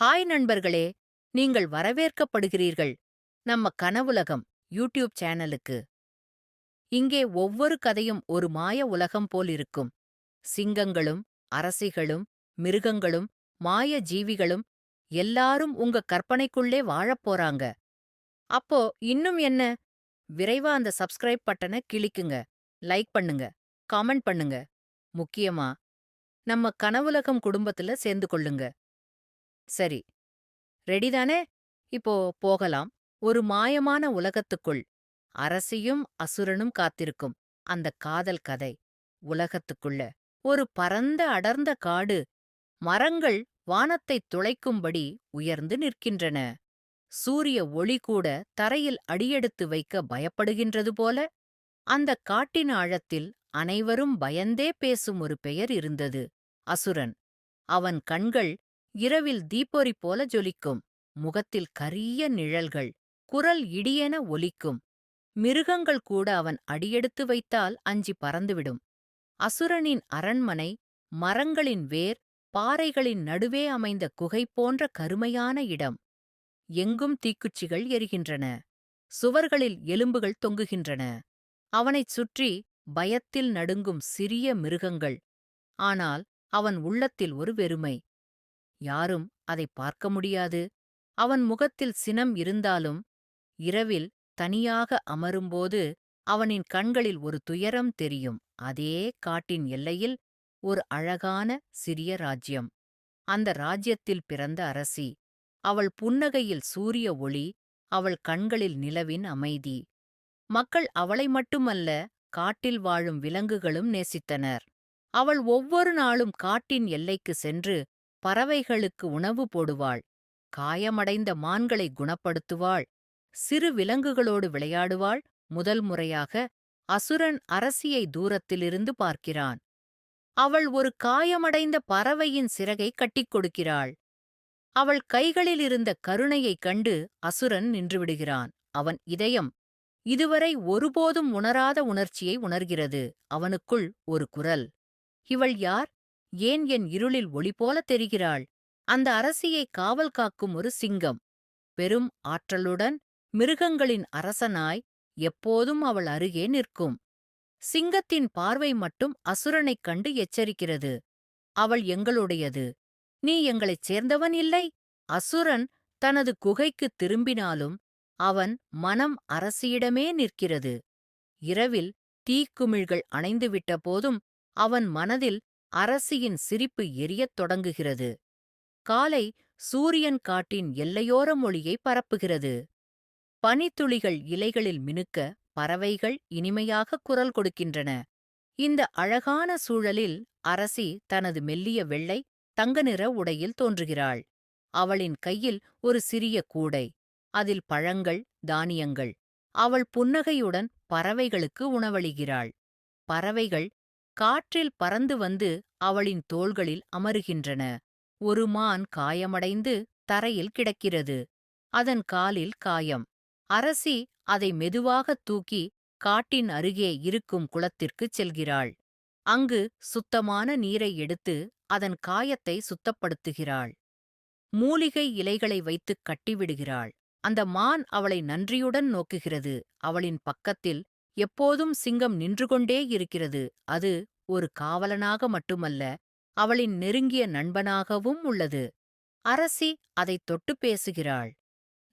Hi நண்பர்களே நீங்கள் வரவேற்கப்படுகிறீர்கள் நம்ம கனவுலகம் யூடியூப் சேனலுக்கு. இங்கே ஒவ்வொரு கதையும் ஒரு மாய உலகம் போல் இருக்கும். சிங்கங்களும் அரசிகளும் மிருகங்களும் மாய ஜீவிகளும் எல்லாரும் உங்க கற்பனைக்குள்ளே வாழப் போறாங்க. அப்போ இன்னும் என்ன? விரைவா அந்த சப்ஸ்கிரைப் பட்டனை கிளிக்குங்க லைக் பண்ணுங்க காமெண்ட் பண்ணுங்க. முக்கியமா நம்ம கனவுலகம் குடும்பத்துல சேர்ந்து கொள்ளுங்க. சரி. ரெடிதானே இப்போ போகலாம். ஒரு மாயமான உலகத்துக்குள். அரசியும் அசுரனும் காத்திருக்கும். அந்த காதல் கதை உலகத்துக்குள்ள. ஒரு பரந்த அடர்ந்த காடு. மரங்கள் வானத்தைத் துளைக்கும்படி உயர்ந்து நிற்கின்றன. சூரிய ஒளி கூட தரையில் அடியெடுத்து வைக்க பயப்படுகின்றது போல. அந்த காட்டின் ஆழத்தில் அனைவரும் பயந்தே பேசும் ஒரு பெயர் இருந்தது. அசுரன். அவன் கண்கள் இரவில் தீப்பொறி போல ஜொலிக்கும். முகத்தில் கரிய நிழல்கள். குரல் இடியென ஒலிக்கும். மிருகங்கள் கூட அவன் அடியெடுத்து வைத்தால் அஞ்சி பறந்துவிடும். அசுரனின் அரண்மனை மரங்களின் வேர் பாறைகளின் நடுவே அமைந்த குகை போன்ற கருமையான இடம். எங்கும் தீக்குச்சிகள் எரிகின்றன. சுவர்களில் எலும்புகள் தொங்குகின்றன. அவனைச் சுற்றி பயத்தில் நடுங்கும் சிறிய மிருகங்கள். ஆனால் அவன் உள்ளத்தில் ஒரு வெறுமை. யாரும் அதை பார்க்க முடியாது. அவன் முகத்தில் சினம் இருந்தாலும் இரவில் தனியாக அமரும்போது அவனின் கண்களில் ஒரு துயரம் தெரியும். அதே காட்டின் எல்லையில் ஒரு அழகான சிறிய ராஜ்யம். அந்த ராஜ்யத்தில் பிறந்த அரசி அவள் புன்னகையில் சூரிய ஒளி அவள் கண்களில் நிலவின் அமைதி. மக்கள் அவளை மட்டுமல்ல காட்டில் வாழும் விலங்குகளும் நேசித்தனர். அவள் ஒவ்வொரு நாளும் காட்டின் எல்லைக்கு சென்று பறவைகளுக்கு உணவு போடுவாள். காயமடைந்த மான்களை குணப்படுத்துவாள். சிறு விலங்குகளோடு விளையாடுவாள். முதல் முறையாக அசுரன் அரசியை தூரத்திலிருந்து பார்க்கிறான். அவள் ஒரு காயமடைந்த பறவையின் சிறகை கட்டிக் கொடுக்கிறாள். அவள் கைகளில் இருந்த கருணையைக் கண்டு அசுரன் நின்றுவிடுகிறான் அவன் இதயம் இதுவரை ஒருபோதும் உணராத உணர்ச்சியை உணர்கிறது. அவனுக்குள் ஒரு குரல். இவள் யார்? ஏன் என் இருளில் ஒளி போல தெரிகிறாள்? அந்த அரசியை காவல் காக்கும் ஒரு சிங்கம். பெரும் ஆற்றலுடன் மிருகங்களின் அரசனாய் எப்போதும் அவள் அருகே நிற்கும். சிங்கத்தின் பார்வை மட்டும் அசுரனைக் கண்டு எச்சரிக்கிறது. அவள் எங்களுடையது. நீ எங்களைச் சேர்ந்தவன் இல்லை? அசுரன் தனது குகைக்குத் திரும்பினாலும் அவன் மனம் அரசியிடமே நிற்கிறது. இரவில் தீக்குமிழ்கள் அணைந்துவிட்ட போதும் அவன் மனதில் அரசியின் சிரிப்பு எரியத் தொடங்குகிறது. காலை சூரியன் காட்டின் எல்லையோர மொழியை பரப்புகிறது. பனித்துளிகள் இலைகளில் மினுக்க பறவைகள் இனிமையாக குரல் கொடுக்கின்றன. இந்த அழகான சூழலில் அரசி தனது மெல்லிய வெள்ளை தங்க நிற உடையில் தோன்றுகிறாள். அவளின் கையில் ஒரு சிறிய கூடை அதில் பழங்கள் தானியங்கள். அவள் புன்னகையுடன் பறவைகளுக்கு உணவளிகிறாள் பறவைகள் காற்றில் பறந்து வந்து அவளின் தோள்களில் அமருகின்றன. ஒரு மான் காயமடைந்து தரையில் கிடக்கிறது. அதன் காலில் காயம். அரசி அதை மெதுவாகத் தூக்கி காட்டின் அருகே இருக்கும் குளத்திற்குச் செல்கிறாள். அங்கு சுத்தமான நீரை எடுத்து அதன் காயத்தை சுத்தப்படுத்துகிறாள். மூலிகை இலைகளை வைத்துக் கட்டிவிடுகிறாள். அந்த மான் அவளை நன்றியுடன் நோக்குகிறது. அவளின் பக்கத்தில் எப்போதும் சிங்கம் நின்று கொண்டே இருக்கிறது. அது ஒரு காவலனாக மட்டுமல்ல அவளின் நெருங்கிய நண்பனாகவும் உள்ளது. அரசி அதைத் தொட்டு பேசுகிறாள்.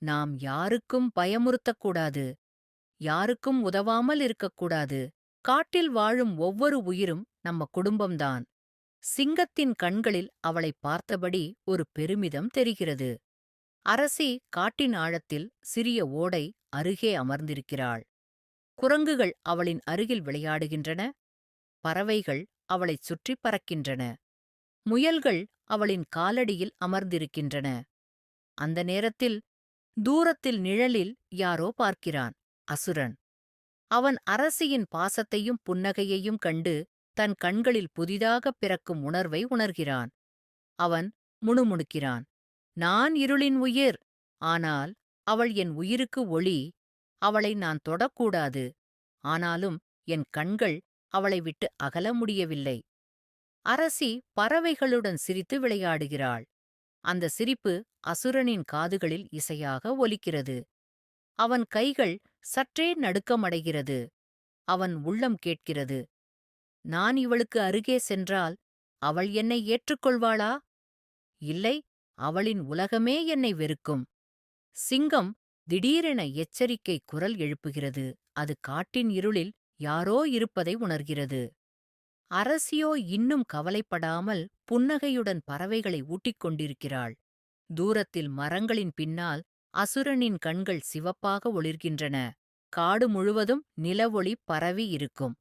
நாம் யாருக்கும் பயமுறுத்தக்கூடாது யாருக்கும் உதவாமல் இருக்கக்கூடாது. காட்டில் வாழும் ஒவ்வொரு உயிரும் நம்ம குடும்பம்தான். சிங்கத்தின் கண்களில் அவளை பார்த்தபடி ஒரு பெருமிதம் தெரிகிறது. அரசி காட்டின் ஆழத்தில் சிறிய ஓடை அருகே அமர்ந்திருக்கிறாள். குரங்குகள் அவளின் அருகில் விளையாடுகின்றன பறவைகள் அவளைச் சுற்றி பறக்கின்றன முயல்கள் அவளின் காலடியில் அமர்ந்திருக்கின்றன. அந்த நேரத்தில் தூரத்தில் நிழலில் யாரோ பார்க்கிறான் அசுரன். அவன் அரசியின் பாசத்தையும் புன்னகையையும் கண்டு தன் கண்களில் புதிதாகப் பிறக்கும் உணர்வை உணர்கிறான். அவன் முணுமுணுக்கிறான் நான் இருளின் உயிர் ஆனால் அவள் என் உயிருக்கு ஒளி அவளை நான் தொடக்கூடாது. ஆனாலும் என் கண்கள் அவளை விட்டு அகல முடியவில்லை. அரசி பறவைகளுடன் சிரித்து விளையாடுகிறாள். அந்த சிரிப்பு அசுரனின் காதுகளில் இசையாக ஒலிக்கிறது. அவன் கைகள் சற்றே நடுக்கமடைகிறது. அவன் உள்ளம் கேட்கிறது. நான் இவளுக்கு அருகே சென்றால் அவள் என்னை ஏற்றுக்கொள்வாளா? இல்லை அவளின் உலகமே என்னை வெறுக்கும். சிங்கம் திடீரென எச்சரிக்கை குரல் எழுப்புகிறது. அது காட்டின் இருளில் யாரோ இருப்பதை உணர்கிறது. அரசியோ இன்னும் கவலைப்படாமல் புன்னகையுடன் பறவைகளை ஊட்டிக் கொண்டிருக்கிறாள். தூரத்தில் மரங்களின் பின்னால் அசுரனின் கண்கள் சிவப்பாக ஒளிர்கின்றன. காடு முழுவதும் நிலவொளி பரவி இருக்கும்.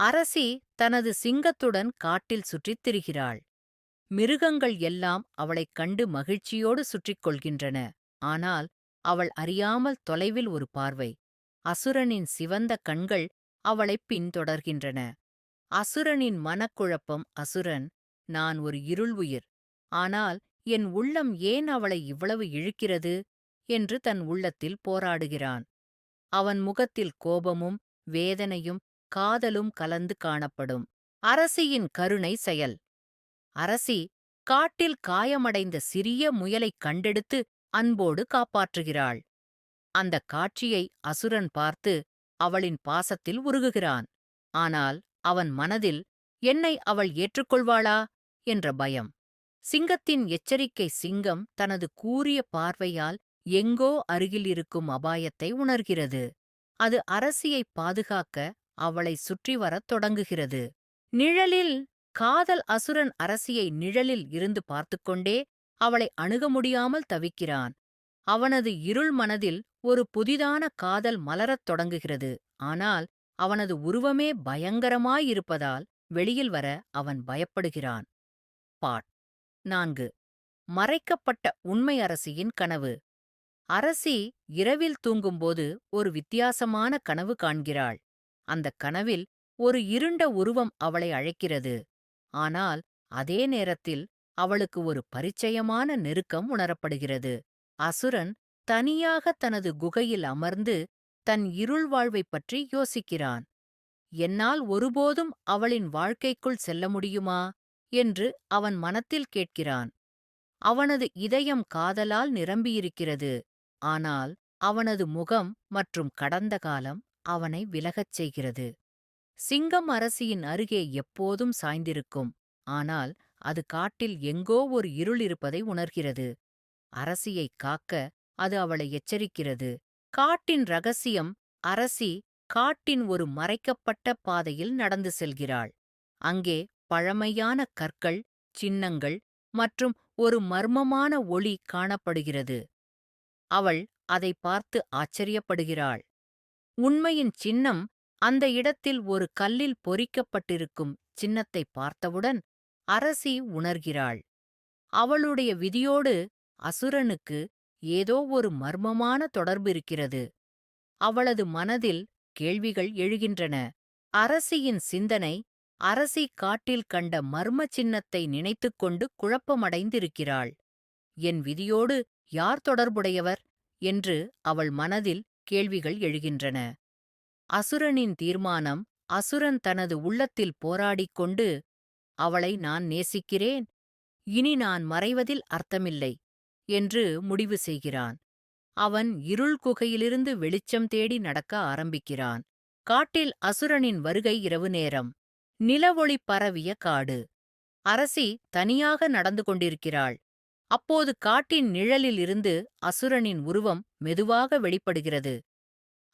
அரசி தனது சிங்கத்துடன் காட்டில் சுற்றித் திரிகிறாள். மிருகங்கள் எல்லாம் அவளைக் கண்டு மகிழ்ச்சியோடு சுற்றிக் கொள்கின்றன. ஆனால் அவள் அறியாமல் தொலைவில் ஒரு பார்வை. அசுரனின் சிவந்த கண்கள் அவளைப் பின்தொடர்கின்றன. அசுரனின் மனக்குழப்பம் அசுரன் நான் ஒரு இருள் உயிர். ஆனால் என் உள்ளம் ஏன் அவளை இவ்வளவு இழுக்கிறது என்று தன் உள்ளத்தில் போராடுகிறான். அவன் முகத்தில் கோபமும் வேதனையும் காதலும் கலந்து காணப்படும். அரசியின் கருணை செயல். அரசி காட்டில் காயமடைந்த சிறிய முயலைக் கண்டெடுத்து அன்போடு காப்பாற்றுகிறாள். அந்தக் காட்சியை அசுரன் பார்த்து அவளின் பாசத்தில் உருகுகிறான். ஆனால் அவன் மனதில் என்னை அவள் ஏற்றுக்கொள்வாளா? என்ற பயம். சிங்கத்தின் எச்சரிக்கை சிங்கம் தனது கூரிய பார்வையால் எங்கோ அருகில் இருக்கும் அபாயத்தை உணர்கிறது. அது அரசியைப் பாதுகாக்க அவளை சுற்றி வரத் தொடங்குகிறது. நிழலில் காதல் அசுரன் அரசியை நிழலில் இருந்து பார்த்துக்கொண்டே அவளை அணுக முடியாமல் தவிக்கிறான். அவனது இருள் மனதில் ஒரு புதிதான காதல் மலரத் தொடங்குகிறது. ஆனால் அவனது உருவமே பயங்கரமாயிருப்பதால் வெளியில் வர அவன் பயப்படுகிறான். பாட். நான்கு. மறைக்கப்பட்ட உண்மை அரசியின் கனவு. அரசி இரவில் தூங்கும்போது ஒரு வித்தியாசமான கனவு காண்கிறாள். அந்தக் கனவில் ஒரு இருண்ட உருவம் அவளை அழைக்கிறது. ஆனால் அதே நேரத்தில் அவளுக்கு ஒரு பரிச்சயமான நெருக்கம் உணரப்படுகிறது. அசுரன் தனியாக தனது குகையில் அமர்ந்து தன் இருள் வாழ்வைப் பற்றி யோசிக்கிறான். என்னால் ஒருபோதும் அவளின் வாழ்க்கைக்குள் செல்ல முடியுமா? என்று அவன் மனத்தில் கேட்கிறான். அவனது இதயம் காதலால் நிரம்பியிருக்கிறது. ஆனால் அவனது முகம் மற்றும் கடந்த காலம் அவனை விலகச் செய்கிறது. சிங்கம் அரசியின் அருகே எப்போதும் சாய்ந்திருக்கும். ஆனால் அது காட்டில் எங்கோ ஒரு இருள் இருப்பதை உணர்கிறது. அரசியைக் காக்க அது அவளை எச்சரிக்கிறது. காட்டின் ரகசியம் அரசி காட்டின் ஒரு மறைக்கப்பட்ட பாதையில் நடந்து செல்கிறாள். அங்கே பழமையான கற்கள் சின்னங்கள் மற்றும் ஒரு மர்மமான ஒளி காணப்படுகிறது. அவள் அதை பார்த்து ஆச்சரியப்படுகிறாள். உண்மையின் சின்னம் அந்த இடத்தில் ஒரு கல்லில் பொறிக்கப்பட்டிருக்கும் சின்னத்தை பார்த்தவுடன் அரசி உணர்கிறாள். அவளுடைய விதியோடு அசுரனுக்கு ஏதோ ஒரு மர்மமான தொடர்பு இருக்கிறது. அவளது மனதில் கேள்விகள் எழுகின்றன. அரசியின் சிந்தனை அரசி காட்டில் கண்ட மர்ம சின்னத்தை நினைத்துக்கொண்டு குழப்பமடைந்திருக்கிறாள். என் விதியோடு யார் தொடர்புடையவர்? என்று அவள் மனதில் கேள்விகள் எழுகின்றன. அசுரனின் தீர்மானம் அசுரன் தனது உள்ளத்தில் போராடிக் கொண்டு அவளை நான் நேசிக்கிறேன். இனி நான் மறைவதில் அர்த்தமில்லை என்று முடிவு செய்கிறான். அவன் இருள் குகையிலிருந்து வெளிச்சம் தேடி நடக்க ஆரம்பிக்கிறான். காட்டில் அசுரனின் வருகை இரவு நேரம். நிலவொளி பரவிய காடு. அரசி தனியாக நடந்து கொண்டிருக்கிறாள். அப்போது காட்டின் நிழலில் இருந்து அசுரனின் உருவம் மெதுவாக வெளிப்படுகிறது.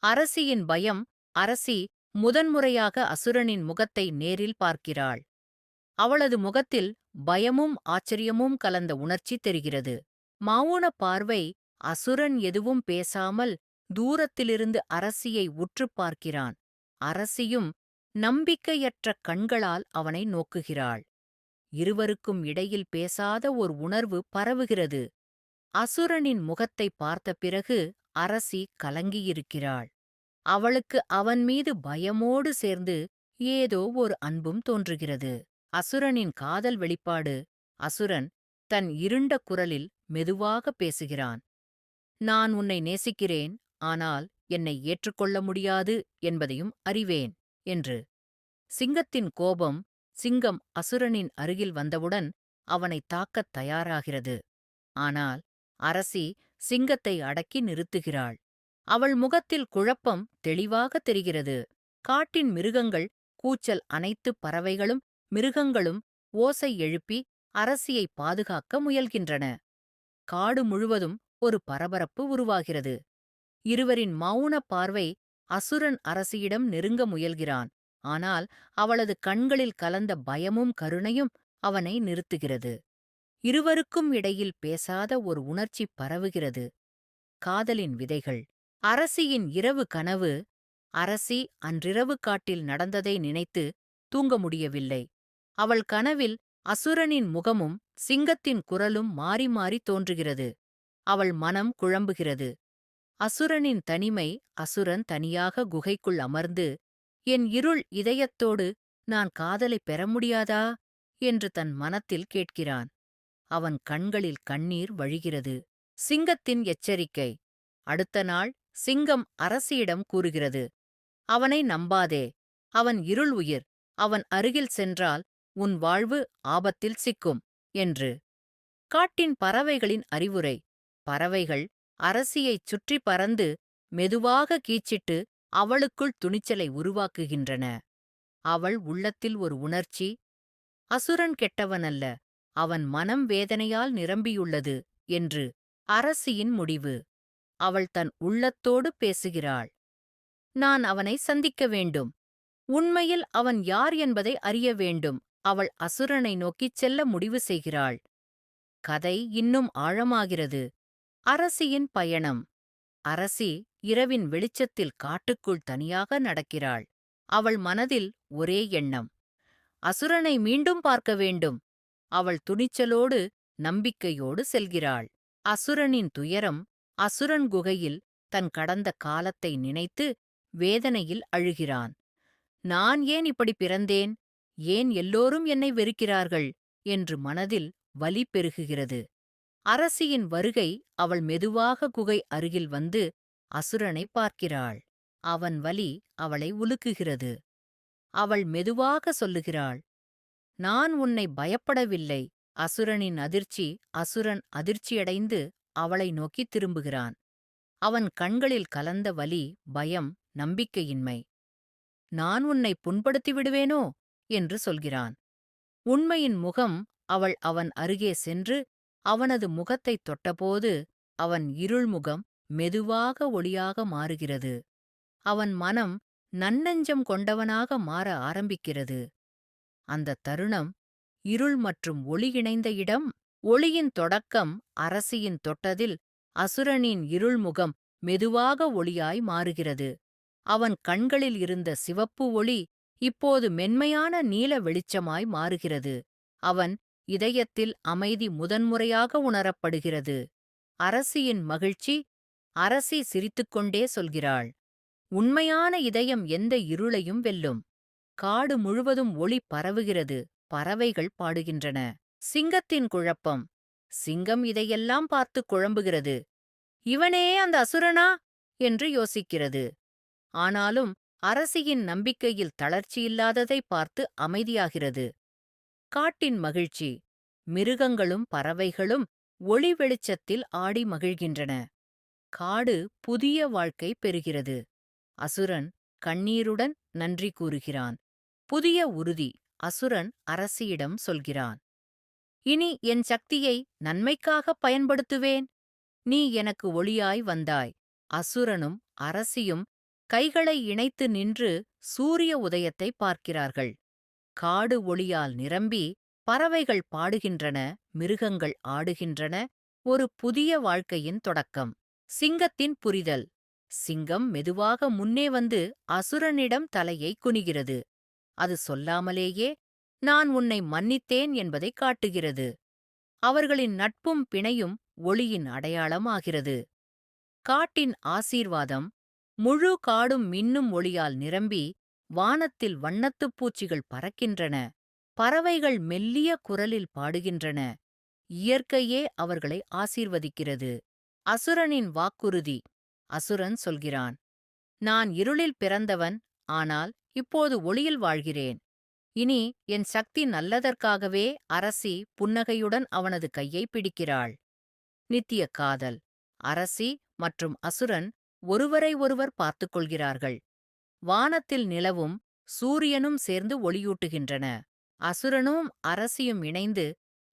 அரசியின் பயம் அரசி முதன்முறையாக அசுரனின் முகத்தை நேரில் பார்க்கிறாள். அவளது முகத்தில் பயமும் ஆச்சரியமும் கலந்த உணர்ச்சி தெரிகிறது. மௌன பார்வை அசுரன் எதுவும் பேசாமல் தூரத்திலிருந்து அரசியை உற்றுப் பார்க்கிறான். அரசியும் நம்பிக்கையற்ற கண்களால் அவனை நோக்குகிறாள். இருவருக்கும் இடையில் பேசாத ஒரு உணர்வு பரவுகிறது. அசுரனின் முகத்தைப் பார்த்த பிறகு அரசி கலங்கியிருக்கிறாள். அவளுக்கு அவன் மீது பயமோடு சேர்ந்து ஏதோ ஒரு அன்பும் தோன்றுகிறது. அசுரனின் காதல் வெளிப்பாடு. அசுரன் தன் இருண்ட குரலில் மெதுவாக பேசுகிறான். நான் உன்னை நேசிக்கிறேன் ஆனால் என்னை ஏற்றுக்கொள்ள முடியாது என்பதையும் அறிவேன் என்று. சிங்கத்தின் கோபம் சிங்கம் அசுரனின் அருகில் வந்தவுடன் அவனை தாக்கத் தயாராகிறது. ஆனால் அரசி சிங்கத்தை அடக்கி நிறுத்துகிறாள். அவள் முகத்தில் குழப்பம் தெளிவாக தெரிகிறது. காட்டின் மிருகங்கள் கூச்சல் அனைத்து பறவைகளும் மிருகங்களும் ஓசை எழுப்பி அரசியை பாதுகாக்க முயல்கின்றன. காடு முழுவதும் ஒரு பரபரப்பு உருவாகிறது. இருவரின் மௌன பார்வை அசுரன் அரசியிடம் நெருங்க முயல்கிறான். ஆனால் அவளது கண்களில் கலந்த பயமும் கருணையும் அவனை நிறுத்துகிறது. இருவருக்கும் இடையில் பேசாத ஒரு உணர்ச்சி பரவுகிறது. காதலின் விதைகள். அரசியின் இரவு கனவு. அரசி அன்றிரவு காட்டில் நடந்ததை நினைத்து தூங்க முடியவில்லை. அவள் கனவில் அசுரனின் முகமும் சிங்கத்தின் குரலும் மாறி மாறி தோன்றுகிறது. அவள் மனம் குழம்புகிறது. அசுரனின் தனிமை அசுரன் தனியாக குகைக்குள் அமர்ந்து என் இருள் இதயத்தோடு நான் காதலைப் பெற முடியாதா என்று தன் மனத்தில் கேட்கிறான். அவன் கண்களில் கண்ணீர் வழிகிறது. சிங்கத்தின் எச்சரிக்கை. அடுத்த நாள் சிங்கம் அரசியிடம் கூறுகிறது. அவனை நம்பாதே. அவன் இருள் உயிர். அவன் அருகில் சென்றால் உன் வாழ்வு ஆபத்தில் சிக்கும் என்று. காட்டின் பறவைகளின் அறிவுரை. பறவைகள் அரசியைச் சுற்றி பறந்து மெதுவாக கீச்சிட்டு அவளுக்குள் துணிச்சலை உருவாக்குகின்றன. அவள் உள்ளத்தில் ஒரு உணர்ச்சி. அசுரன் கெட்டவனல்ல அவன் மனம் வேதனையால் நிரம்பியுள்ளது என்று அரசியின் முடிவு. அவள் தன் உள்ளத்தோடு பேசுகிறாள். நான் அவனை சந்திக்க வேண்டும். உண்மையில் அவன் யார் என்பதை அறிய வேண்டும் அவள் அசுரனை நோக்கிச் செல்ல முடிவு செய்கிறாள். கதை இன்னும் ஆழமாகிறது. அரசியின் பயணம். அரசி இரவின் வெளிச்சத்தில் காட்டுக்குள் தனியாக நடக்கிறாள். அவள் மனதில் ஒரே எண்ணம். அசுரனை மீண்டும் பார்க்க வேண்டும். அவள் துணிச்சலோடு நம்பிக்கையோடு செல்கிறாள். அசுரனின் துயரம் அசுரன் குகையில் தன் கடந்த காலத்தை நினைத்து வேதனையில் அழுகிறான். நான் ஏன் இப்படி பிறந்தேன்? ஏன் எல்லோரும் என்னை வெறுக்கிறார்கள்? என்று மனதில் வலி பெருகுகிறது. அரசியின் வருகை அவள் மெதுவாக குகை அருகில் வந்து அசுரனை பார்க்கிறாள். அவன் வலி அவளை உலுக்குகிறது. அவள் மெதுவாக சொல்லுகிறாள் நான் உன்னை பயப்படவில்லை. அசுரனின் அதிர்ச்சி அசுரன் அதிர்ச்சியடைந்து அவளை நோக்கி திரும்புகிறான். அவன் கண்களில் கலந்த வலி பயம் நம்பிக்கையின்மை. நான் உன்னை புண்படுத்தி விடுவேனோ? என்று சொல்கிறான். உண்மையின் முகம் அவள் அவன் அருகே சென்று அவனது முகத்தைத் தொட்டபோது அவன் இருள்முகம் மெதுவாக ஒளியாக மாறுகிறது. அவன் மனம் நன்னெஞ்சம் கொண்டவனாக மாற ஆரம்பிக்கிறது. அந்த தருணம் இருள் மற்றும் ஒளி இணைந்த இடம் ஒளியின் தொடக்கம் அரசியின் தொட்டதில் அசுரனின் இருள்முகம் மெதுவாக ஒளியாய் மாறுகிறது. அவன் கண்களில் இருந்த சிவப்பு ஒளி இப்போது மென்மையான நீல வெளிச்சமாய் மாறுகிறது. அவன் இதயத்தில் அமைதி முதன்முறையாக உணரப்படுகிறது. அரசியின் மகிழ்ச்சி அரசி சிரித்துக்கொண்டே சொல்கிறாள். உண்மையான இதயம் எந்த இருளையும் வெல்லும். காடு முழுவதும் ஒளி பரவுகிறது. பறவைகள் பாடுகின்றன. சிங்கத்தின் குழப்பம். சிங்கம் இதையெல்லாம் பார்த்து குழம்புகிறது. இவனே அந்த அசுரனா? என்று யோசிக்கிறது. ஆனாலும் அரசியின் நம்பிக்கையில் தளர்ச்சியில்லாததை பார்த்து அமைதியாகிறது. காட்டின் மகிழ்ச்சி மிருகங்களும் பறவைகளும் ஒளி வெளிச்சத்தில் ஆடி மகிழ்கின்றன. காடு புதிய வாழ்க்கை பெறுகிறது. அசுரன் கண்ணீருடன் நன்றி கூறுகிறான். புதிய உறுதி அசுரன் அரசியிடம் சொல்கிறான். இனி என் சக்தியை நன்மைக்காகப் பயன்படுத்துவேன். நீ எனக்கு ஒளியாய் வந்தாய். அசுரனும் அரசியும் கைகளை இணைத்து நின்று சூரிய உதயத்தை பார்க்கிறார்கள். காடு ஒளியால் நிரம்பி பறவைகள் பாடுகின்றன மிருகங்கள் ஆடுகின்றன ஒரு புதிய வாழ்க்கையின் தொடக்கம். சிங்கத்தின் புரிதல். சிங்கம் மெதுவாக முன்னே வந்து அசுரனிடம் தலையை குனிகிறது. அது சொல்லாமலேயே நான் உன்னை மன்னித்தேன் என்பதை காட்டுகிறது. அவர்களின் நட்பும் பிணையும் ஒளியின் அடையாளமாகிறது. காட்டின் ஆசீர்வாதம் முழு காடும் மின்னும் ஒளியால் நிரம்பி வானத்தில் வண்ணத்துப் பூச்சிகள் பறக்கின்றன. பறவைகள் மெல்லிய குரலில் பாடுகின்றன. இயற்கையே அவர்களை ஆசீர்வதிக்கிறது. அசுரனின் வாக்குறுதி. அசுரன் சொல்கிறான் நான் இருளில் பிறந்தவன் ஆனால் இப்போது ஒளியில் வாழ்கிறேன். இனி என் சக்தி நல்லதற்காகவே அரசி புன்னகையுடன் அவனது கையை பிடிக்கிறாள். நித்திய காதல். அரசி மற்றும் அசுரன் ஒருவரை ஒருவர் பார்த்துக் கொள்கிறார்கள். வானத்தில் நிலவும் சூரியனும் சேர்ந்து ஒளியூட்டுகின்றன. அசுரனும் அரசியும் இணைந்து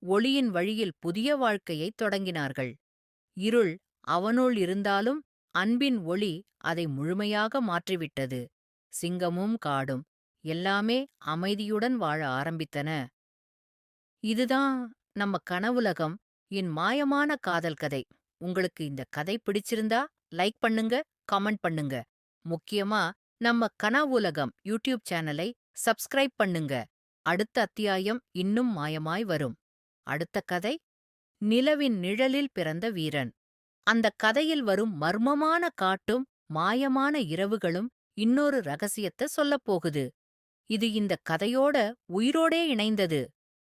ஒளியின் வழியில் புதிய வாழ்க்கையைத் தொடங்கினார்கள். இருள் அவனுள் இருந்தாலும் அன்பின் ஒளி அதை முழுமையாக மாற்றிவிட்டது. சிங்கமும் காடும் எல்லாமே அமைதியுடன் வாழ ஆரம்பித்தன. இதுதான் நம்ம கனவுலகம். என் மாயமான காதல் கதை. உங்களுக்கு இந்த கதை பிடிச்சிருந்தா லைக் பண்ணுங்க கமெண்ட் பண்ணுங்க. முக்கியமா நம்ம கனவுலகம் யூடியூப் சேனலை சப்ஸ்கிரைப் பண்ணுங்க. அடுத்த அத்தியாயம் இன்னும் மாயமாய் வரும். அடுத்த கதை நிலவின் நிழலில் பிறந்த வீரன். அந்த கதையில் வரும் மர்மமான காட்டும் மாயமான இரவுகளும் இன்னொரு ரகசியத்தை சொல்லப் போகுது. இது இந்த கதையோட உயிரோடே இணைந்தது.